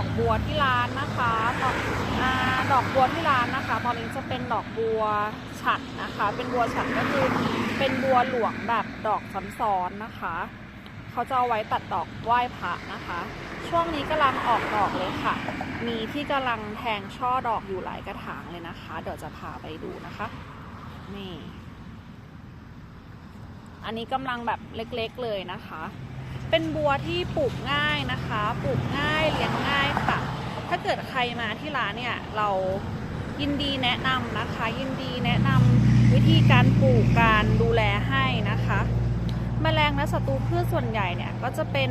อกบัวที่ร้านนะคะดอกอาดอกบัวที่ร้านนะคะตอนนี้จะเป็นดอกบัวฉัดนะคะ เป็นบัวฉัดก็คือเป็นบัวหลวงแบบดอกซ้อนๆนะคะ เขาจะเอาไว้ตัดดอกไหว้พระนะคะ ช่วงนี้กำลังออกดอกเลยค่ะ มีที่กำลังแทงช่อดอกอยู่หลายกระถางเลยนะคะ เดี๋ยวจะพาไปดูนะคะ นี่ อันนี้กำลังแบบเล็กๆเลยนะคะ เป็นบัวที่ปลูกง่ายนะคะ ปลูกง่ายเลี้ยงง่ายค่ะ ถ้าเกิดใครมาที่ร้านเนี่ยเรายินดีแนะนำนะคะ ยินดีแนะนำวิธีการปลูกการดูแลให้นะคะแมลงและศัตรูพืชส่วนใหญ่เนี่ยก็จะเป็น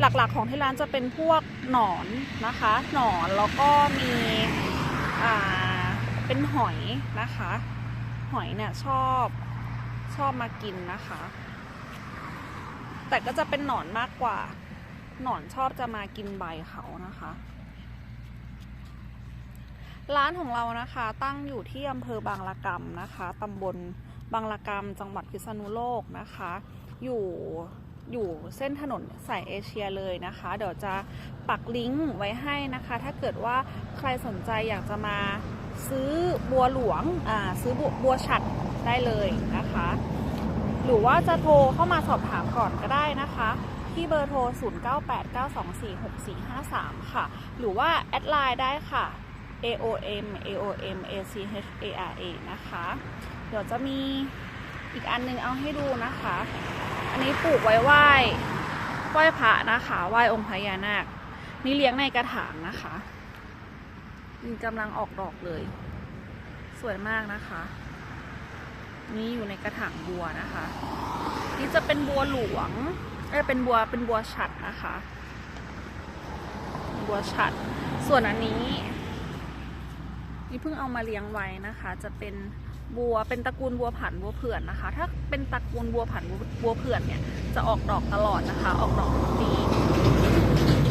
หลักๆของที่ร้านจะเป็นพวกหนอนนะคะ หนอนแล้วก็มีอ่าเป็นหอยนะคะ หอยเนี่ยชอบชอบมากินนะคะ แต่ก็จะเป็นหนอนมากกว่า หนอนชอบจะมากินใบเขานะคะ ร้านของเรานะคะ ตั้งอยู่ที่อำเภอบางละกำนะคะตำบลบางละกำจังหวัดพิษณุโลกนะคะ อยู่อยู่เส้นถนนสายเอเชียเลยนะคะ เดี๋ยวจะปักลิงก์ไว้ให้นะคะ ถ้าเกิดว่าใครสนใจอยากจะมาซื้อบัวหลวง อ่า ซื้อบัวบัวฉัดได้เลยนะคะ หรือว่าจะโทรเข้ามาสอบถามก่อนก็ได้นะคะ ที่เบอร์โทร 0989246453 ค่ะ หรือว่าแอดไลน์ได้ค่ะ AOM AOM ACHARA นะคะ เดี๋ยวจะมีอีกอันนึงเอาให้ดูนะคะ อันนี้ปลูกไว้ไหว้ไหว้พระนะคะไหว้องค์พญานาค นี่เลี้ยงในกระถางนะคะกำลังออกดอกเลย สวยมากนะคะ นี่อยู่ในกระถางบัวนะคะ นี่จะเป็นบัวหลวงเอ้เป็นบัวเป็นบัวฉัดนะคะ บัวฉัด ส่วนอันนี้นี่เพิ่งเอามาเลี้ยงไว้นะคะ จะเป็นบัวเป็นตระกูลบัวผันบัวเผื่อนนะคะ ถ้าเป็นตระกูลบัวผันบัวบัวเผื่อนเนี่ยจะออกดอกตลอดนะคะ ออกดอกทุกปี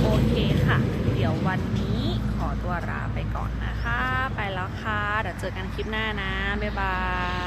โอเคค่ะ เดี๋ยววันนี้ขอตัวลาไปก่อนนะคะ ไปแล้วค่ะ เดี๋ยวเจอกันคลิปหน้านะ บ๊ายบาย